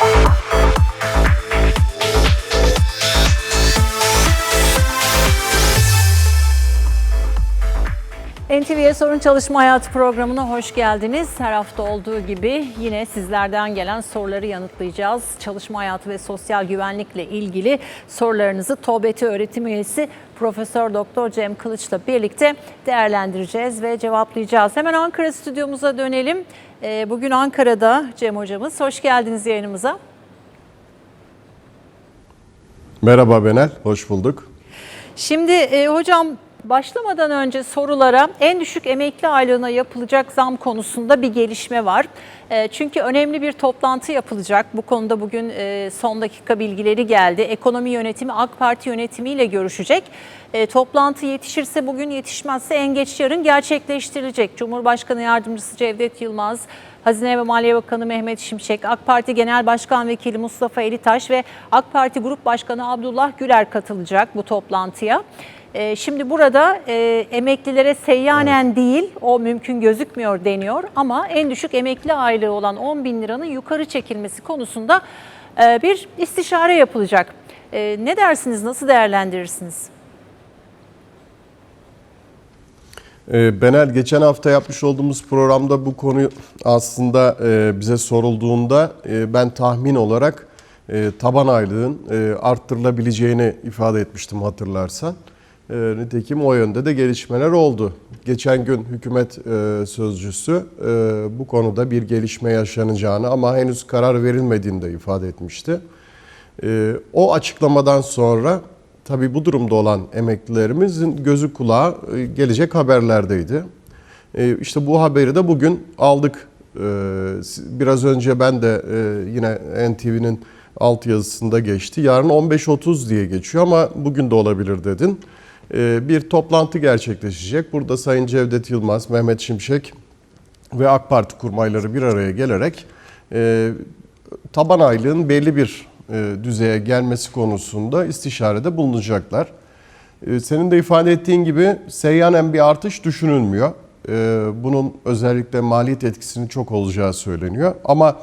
Bye. NTV'ye Sorun Çalışma Hayatı programına hoş geldiniz. Her hafta olduğu gibi yine sizlerden gelen soruları yanıtlayacağız. Çalışma hayatı ve sosyal güvenlikle ilgili sorularınızı TOBET'i öğretim üyesi Profesör Doktor Cem Kılıç'la birlikte değerlendireceğiz ve cevaplayacağız. Hemen Ankara stüdyomuza dönelim. Ee, Bugün Ankara'da Cem hocamız. Hoş geldiniz yayınımıza. Merhaba Benel, hoş bulduk. Şimdi e, hocam başlamadan önce sorulara en düşük emekli aylığına yapılacak zam konusunda bir gelişme var. E, çünkü önemli bir toplantı yapılacak. Bu konuda bugün e, son dakika bilgileri geldi. Ekonomi yönetimi AK Parti yönetimiyle görüşecek. E, toplantı yetişirse bugün yetişmezse en geç yarın gerçekleştirilecek. Cumhurbaşkanı Yardımcısı Cevdet Yılmaz, Hazine ve Maliye Bakanı Mehmet Şimşek, AK Parti Genel Başkan Vekili Mustafa Elitaş ve AK Parti Grup Başkanı Abdullah Güler katılacak bu toplantıya. Ee, Şimdi burada e, emeklilere seyyanen değil, o mümkün gözükmüyor deniyor ama en düşük emekli aylığı olan 10 bin liranın yukarı çekilmesi konusunda e, bir istişare yapılacak. E, Ne dersiniz, nasıl değerlendirirsiniz? Ee, Benel, geçen hafta yapmış olduğumuz programda bu konu aslında e, bize sorulduğunda e, ben tahmin olarak e, taban aylığın e, arttırılabileceğini ifade etmiştim hatırlarsan. E, Nitekim o yönde de gelişmeler oldu. Geçen gün hükümet e, sözcüsü e, bu konuda bir gelişme yaşanacağını ama henüz karar verilmediğini de ifade etmişti. E, O açıklamadan sonra tabii bu durumda olan emeklilerimizin gözü kulağı e, gelecek haberlerdeydi. E, İşte bu haberi de bugün aldık. E, Biraz önce ben de e, yine NTV'nin alt yazısında geçti. Yarın 15.30 diye geçiyor ama bugün de olabilir dedin. E, Bir toplantı gerçekleşecek. Burada Sayın Cevdet Yılmaz, Mehmet Şimşek ve AK Parti kurmayları bir araya gelerek e, taban aylığın belli bir e, düzeye gelmesi konusunda istişarede bulunacaklar. E, Senin de ifade ettiğin gibi seyyanen bir artış düşünülmüyor. Bunun özellikle maliyet etkisinin çok olacağı söyleniyor. Ama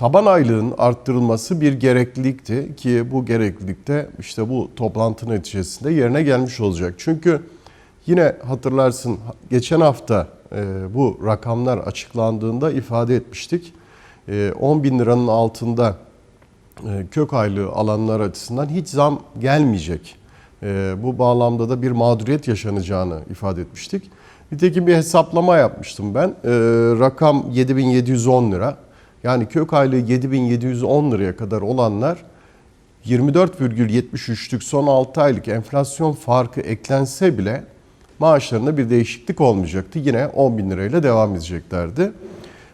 taban aylığın arttırılması bir gereklilikti ki bu gereklilikte işte bu toplantı neticesinde yerine gelmiş olacak. Çünkü yine hatırlarsın geçen hafta e, bu rakamlar açıklandığında ifade etmiştik. E, 10 bin liranın altında e, kök aylığı alanlar açısından hiç zam gelmeyecek. E, Bu bağlamda da bir mağduriyet yaşanacağını ifade etmiştik. Nitekim bir hesaplama yapmıştım ben. E, Rakam 7710 lira. Yani kök aylığı 7710 liraya kadar olanlar 24,73'lük son 6 aylık enflasyon farkı eklense bile maaşlarında bir değişiklik olmayacaktı. Yine 10 bin lirayla devam edeceklerdi.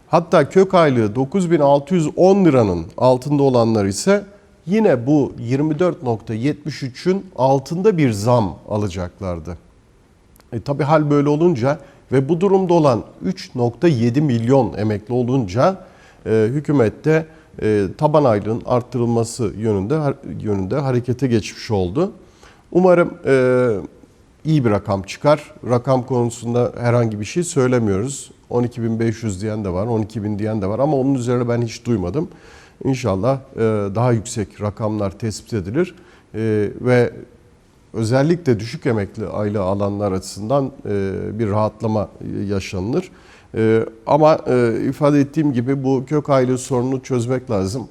Hatta kök aylığı 9610 liranın altında olanlar ise yine bu 24.73'ün altında bir zam alacaklardı. E tabi hal böyle olunca ve bu durumda olan 3.7 milyon emekli olunca e, hükümette taban aylığın arttırılması yönünde yönünde harekete geçmiş oldu. Umarım e, iyi bir rakam çıkar. Rakam konusunda herhangi bir şey söylemiyoruz. 12.500 diyen de var, 12.000 diyen de var ama onun üzerine ben hiç duymadım. İnşallah e, daha yüksek rakamlar tespit edilir E, ve özellikle düşük emekli aylığı alanlar açısından bir rahatlama yaşanılır. E, Ama e, ifade ettiğim gibi bu kök aylığı sorununu çözmek lazım.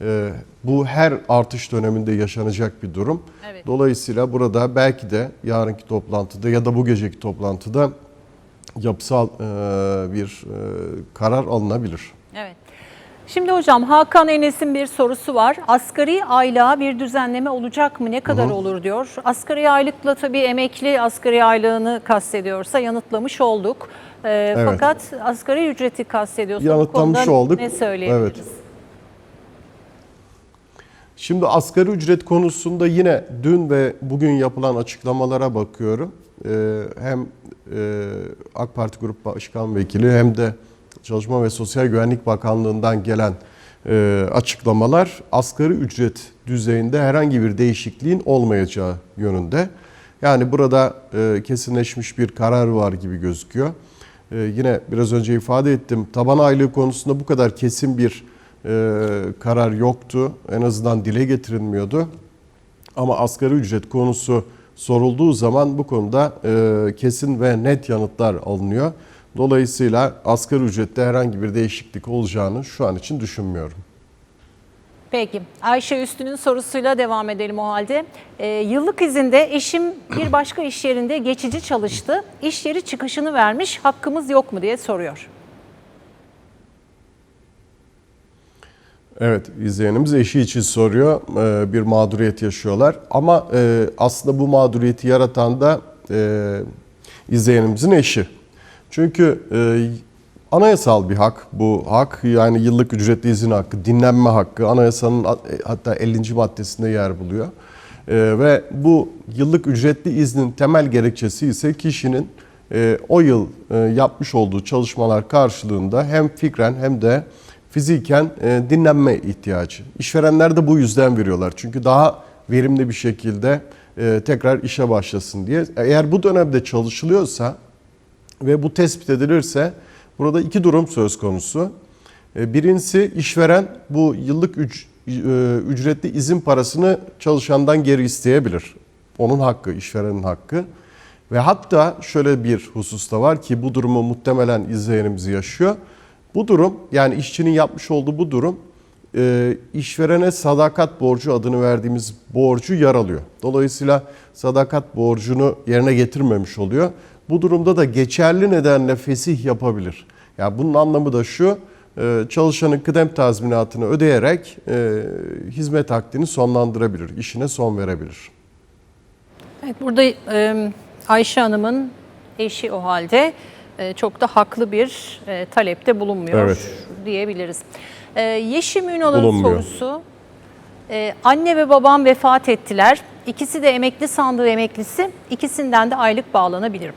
E, Bu her artış döneminde yaşanacak bir durum. Evet. Dolayısıyla burada belki de yarınki toplantıda ya da bu geceki toplantıda yapısal e, bir e, karar alınabilir. Evet. Şimdi hocam Hakan Enes'in bir sorusu var. Asgari aylığa bir düzenleme olacak mı? Ne kadar olur diyor. Asgari aylıkla tabii emekli asgari aylığını kastediyorsa yanıtlamış olduk. Ee, Fakat asgari ücreti kastediyorsa bu Yanıtlamış konuda olduk. ne söyleyebiliriz? Evet. Şimdi asgari ücret konusunda yine dün ve bugün yapılan açıklamalara bakıyorum. Ee, hem e, AK Parti Grup Başkan Vekili hem de Çalışma ve Sosyal Güvenlik Bakanlığı'ndan gelen e, açıklamalar asgari ücret düzeyinde herhangi bir değişikliğin olmayacağı yönünde. Yani burada e, kesinleşmiş bir karar var gibi gözüküyor. E, yine biraz önce ifade ettim taban aylığı konusunda bu kadar kesin bir e, karar yoktu. En azından dile getirilmiyordu. Ama asgari ücret konusu sorulduğu zaman bu konuda e, kesin ve net yanıtlar alınıyor. Dolayısıyla asgari ücrette herhangi bir değişiklik olacağını şu an için düşünmüyorum. Peki Ayşe Üstün'ün sorusuyla devam edelim o halde. Ee, yıllık izinde eşim bir başka iş yerinde geçici çalıştı. İş yeri çıkışını vermiş hakkımız yok mu diye soruyor. Evet, izleyenimiz eşi için soruyor. Ee, bir mağduriyet yaşıyorlar. Ama e, aslında bu mağduriyeti yaratan da e, izleyenimizin eşi. Çünkü e, anayasal bir hak bu hak. Yani yıllık ücretli izin hakkı, dinlenme hakkı anayasanın e, hatta 50. maddesinde yer buluyor. E, ve bu yıllık ücretli iznin temel gerekçesi ise kişinin e, o yıl e, yapmış olduğu çalışmalar karşılığında hem fikren hem de fiziken e, dinlenme ihtiyacı. İşverenler de bu yüzden veriyorlar. Çünkü daha verimli bir şekilde e, tekrar işe başlasın diye. Eğer bu dönemde çalışılıyorsa ve bu tespit edilirse burada iki durum söz konusu. E, Birincisi işveren bu yıllık e, ücretli izin parasını çalışandan geri isteyebilir. Onun hakkı, işverenin hakkı. Ve hatta şöyle bir husus da var ki bu durumu muhtemelen izleyenimiz yaşıyor. Bu durum yani işçinin yapmış olduğu bu durum e, işverene sadakat borcu adını verdiğimiz borcu yaralıyor. Dolayısıyla sadakat borcunu yerine getirmemiş oluyor. Bu durumda da geçerli nedenle fesih yapabilir. Yani bunun anlamı da şu, e, çalışanın kıdem tazminatını ödeyerek e, hizmet akdini sonlandırabilir, işine son verebilir. Evet burada Ayşe Hanım'ın eşi o halde e, çok da haklı bir talepte bulunmuyor Evet. diyebiliriz. Yeşim Ünal'ın Bulunmuyor. sorusu. anne ve babam vefat ettiler. İkisi de emekli sandığı emeklisi. İkisinden de aylık bağlanabilir mi?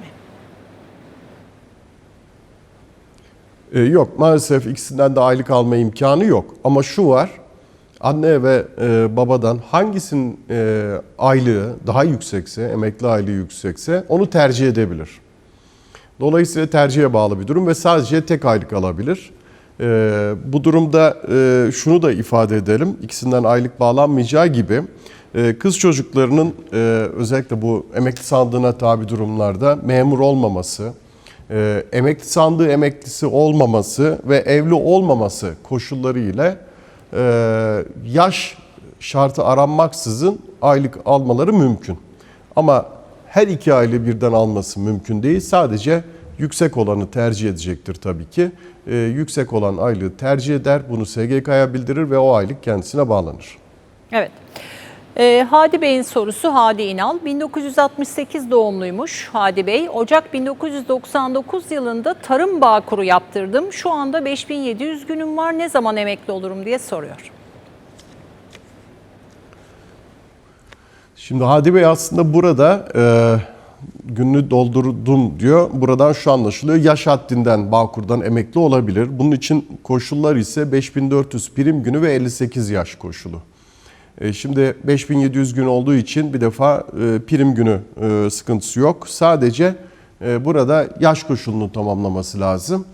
Ee, yok maalesef ikisinden de aylık alma imkanı yok. Ama şu var anne ve e, babadan hangisinin e, aylığı daha yüksekse, emekli aylığı yüksekse onu tercih edebilir. Dolayısıyla tercihe bağlı bir durum ve sadece tek aylık alabilir. Ee, bu durumda e, şunu da ifade edelim. İkisinden aylık bağlanmayacağı gibi e, kız çocuklarının e, özellikle bu emekli sandığına tabi durumlarda memur olmaması, e, emekli sandığı emeklisi olmaması ve evli olmaması koşulları ile e, yaş şartı aranmaksızın aylık almaları mümkün. Ama her iki aile birden alması mümkün değil. Sadece yüksek olanı tercih edecektir tabii ki. E, yüksek olan aylığı tercih eder, bunu SGK'ya bildirir ve o aylık kendisine bağlanır. Evet. Ee, Hadi Bey'in sorusu Hadi İnal. 1968 doğumluymuş Hadi Bey. Ocak 1999 yılında tarım bağkuru yaptırdım. Şu anda 5700 günüm var. Ne zaman emekli olurum diye soruyor. Şimdi Hadi Bey aslında burada e, gününü doldurdum diyor. Buradan şu anlaşılıyor. Yaş haddinden Bağkur'dan emekli olabilir. Bunun için koşullar ise 5400 prim günü ve 58 yaş koşulu. E, şimdi 5700 gün olduğu için bir defa e, prim günü e, sıkıntısı yok. Sadece burada yaş koşulunu tamamlaması lazım.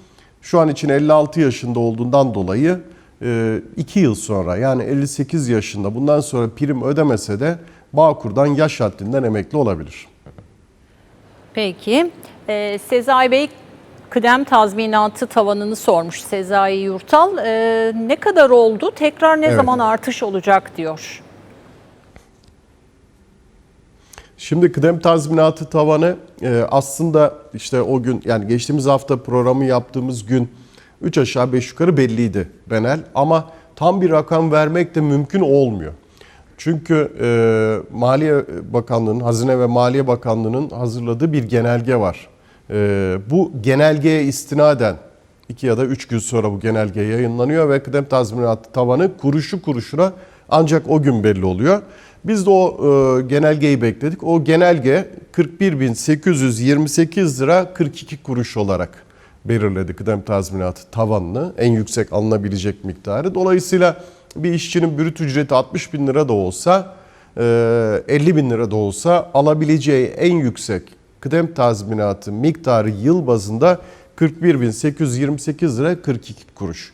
Şu an için 56 yaşında olduğundan dolayı 2 yıl sonra yani 58 yaşında bundan sonra prim ödemese de Bağkur'dan yaş haddinden emekli olabilir. Peki. Sezai Bey kıdem tazminatı tavanını sormuş Sezai Yurtal. Ee, ne kadar oldu? Tekrar ne Evet. zaman artış olacak diyor. Şimdi kıdem tazminatı tavanı e, aslında işte o gün yani geçtiğimiz hafta programı yaptığımız gün 3 aşağı 5 yukarı belliydi Benel ama tam bir rakam vermek de mümkün olmuyor. Çünkü e, Maliye Bakanlığı'nın, Hazine ve Maliye Bakanlığı'nın hazırladığı bir genelge var. E, bu genelgeye istinaden 2 ya da 3 gün sonra bu genelge yayınlanıyor ve kıdem tazminatı tavanı kuruşu kuruşuna ancak o gün belli oluyor. Biz de o e, genelgeyi bekledik. O genelge 41.828 lira 42 kuruş olarak belirledi kıdem tazminatı tavanını en yüksek alınabilecek miktarı. Dolayısıyla bir işçinin brüt ücreti 60 bin lira da olsa e, 50 bin lira da olsa alabileceği en yüksek kıdem tazminatı miktarı yıl bazında 41.828 lira 42 kuruş.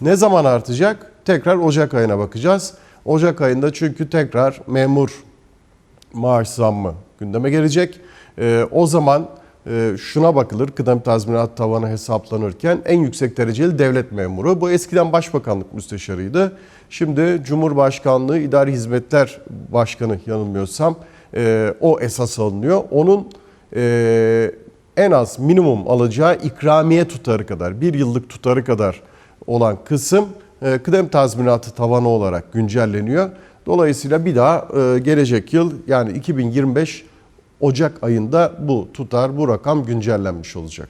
Ne zaman artacak? Tekrar Ocak ayına bakacağız. Ocak ayında çünkü tekrar memur maaş zammı gündeme gelecek. Ee, o zaman e, şuna bakılır kıdem tazminat tavanı hesaplanırken en yüksek dereceli devlet memuru. Bu eskiden başbakanlık müsteşarıydı. Şimdi Cumhurbaşkanlığı İdari Hizmetler Başkanı yanılmıyorsam e, o esas alınıyor. Onun e, en az minimum alacağı ikramiye tutarı kadar, bir yıllık tutarı kadar olan kısım e, kıdem tazminatı tavanı olarak güncelleniyor. Dolayısıyla bir daha e, gelecek yıl yani 2025 Ocak ayında bu tutar, bu rakam güncellenmiş olacak.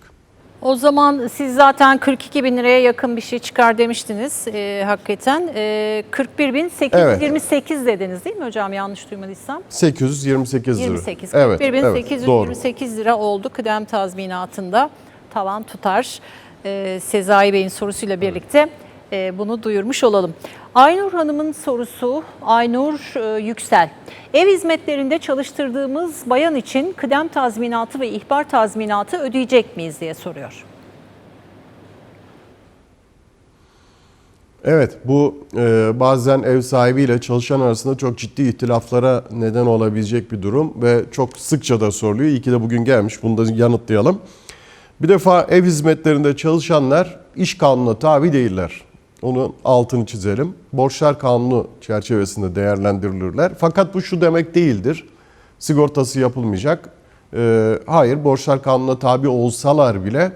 O zaman siz zaten 42 bin liraya yakın bir şey çıkar demiştiniz e, hakikaten. E, 41 bin 828 dediniz değil mi hocam yanlış duymadıysam? 828 lira. 28. Evet, 41 bin evet, 828 lira oldu kıdem tazminatında tavan tutar. E, Sezai Bey'in sorusuyla birlikte e, bunu duyurmuş olalım. Aynur Hanım'ın sorusu Aynur e, Yüksel. Ev hizmetlerinde çalıştırdığımız bayan için kıdem tazminatı ve ihbar tazminatı ödeyecek miyiz diye soruyor. Evet bu e, bazen ev sahibiyle çalışan arasında çok ciddi ihtilaflara neden olabilecek bir durum ve çok sıkça da soruluyor. İyi ki de bugün gelmiş bunu da yanıtlayalım. Bir defa ev hizmetlerinde çalışanlar iş kanununa tabi değiller. Onun altını çizelim. Borçlar kanunu çerçevesinde değerlendirilirler. Fakat bu şu demek değildir. Sigortası yapılmayacak. E, hayır borçlar kanununa tabi olsalar bile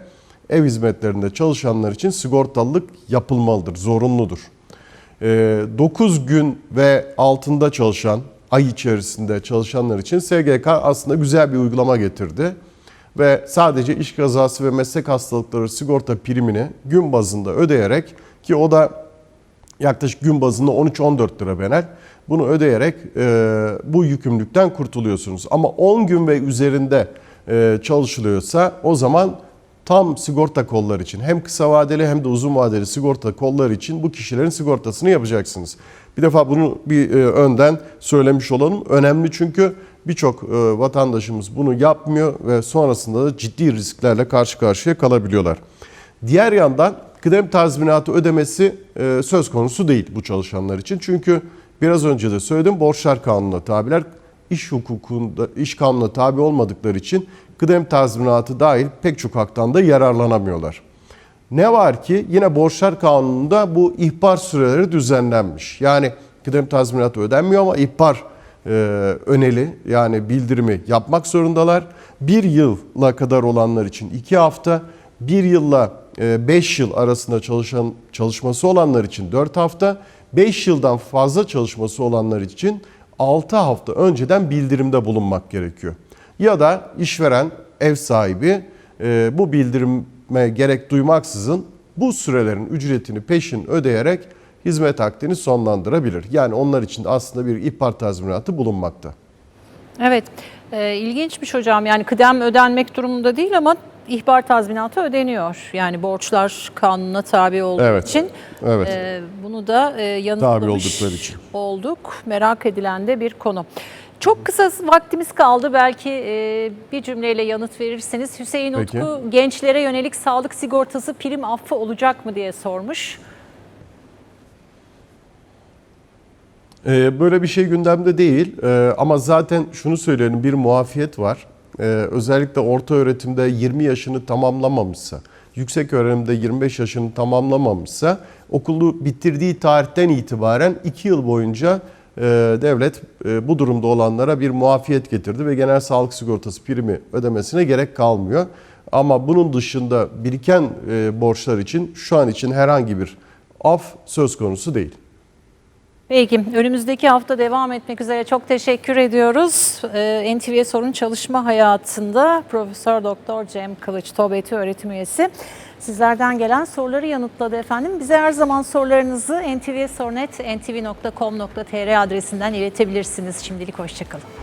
ev hizmetlerinde çalışanlar için sigortalılık yapılmalıdır, zorunludur. 9 gün ve altında çalışan, ay içerisinde çalışanlar için SGK aslında güzel bir uygulama getirdi. Ve sadece iş kazası ve meslek hastalıkları sigorta primini gün bazında ödeyerek ki o da yaklaşık gün bazında 13-14 lira benel. Bunu ödeyerek e, bu yükümlülükten kurtuluyorsunuz. Ama 10 gün ve üzerinde e, çalışılıyorsa o zaman tam sigorta kolları için hem kısa vadeli hem de uzun vadeli sigorta kolları için bu kişilerin sigortasını yapacaksınız. Bir defa bunu bir e, önden söylemiş olalım. Önemli çünkü birçok e, vatandaşımız bunu yapmıyor ve sonrasında da ciddi risklerle karşı karşıya kalabiliyorlar. Diğer yandan kıdem tazminatı ödemesi e, söz konusu değil bu çalışanlar için. Çünkü biraz önce de söyledim borçlar kanununa tabiler iş hukukunda, iş kanununa tabi olmadıkları için kıdem tazminatı dahil pek çok haktan da yararlanamıyorlar. Ne var ki yine borçlar kanununda bu ihbar süreleri düzenlenmiş. Yani kıdem tazminatı ödenmiyor ama ihbar e, öneli yani bildirimi yapmak zorundalar. Bir yılla kadar olanlar için iki hafta, bir yılla 5 yıl arasında çalışan çalışması olanlar için 4 hafta, 5 yıldan fazla çalışması olanlar için 6 hafta önceden bildirimde bulunmak gerekiyor. Ya da işveren, ev sahibi e, bu bildirime gerek duymaksızın bu sürelerin ücretini peşin ödeyerek hizmet akdini sonlandırabilir. Yani onlar için aslında bir ihbar tazminatı bulunmakta. Evet, e, ilginçmiş hocam. Yani kıdem ödenmek durumunda değil ama ihbar tazminatı ödeniyor. Yani borçlar kanununa tabi olduğu Evet, için. evet. E, bunu da e, için. olduk. Merak edilen de bir konu. Çok kısa vaktimiz kaldı. Belki e, bir cümleyle yanıt verirseniz. Hüseyin Peki. Utku gençlere yönelik sağlık sigortası prim affı olacak mı diye sormuş. Ee, Böyle bir şey gündemde değil Ee, ama zaten şunu söyleyelim bir muafiyet var. Ee, Özellikle orta öğretimde 20 yaşını tamamlamamışsa, yüksek öğrenimde 25 yaşını tamamlamamışsa okulu bitirdiği tarihten itibaren 2 yıl boyunca e, devlet e, bu durumda olanlara bir muafiyet getirdi ve genel sağlık sigortası primi ödemesine gerek kalmıyor. Ama bunun dışında biriken e, borçlar için şu an için herhangi bir af söz konusu değil. Peki önümüzdeki hafta devam etmek üzere çok teşekkür ediyoruz. Ee, NTV Sorun Çalışma Hayatında Profesör Doktor Cem Kılıç TOBET'i öğretim üyesi. Sizlerden gelen soruları yanıtladı efendim. Bize her zaman sorularınızı ntvsornet.ntv.com.tr adresinden iletebilirsiniz. Şimdilik hoşçakalın.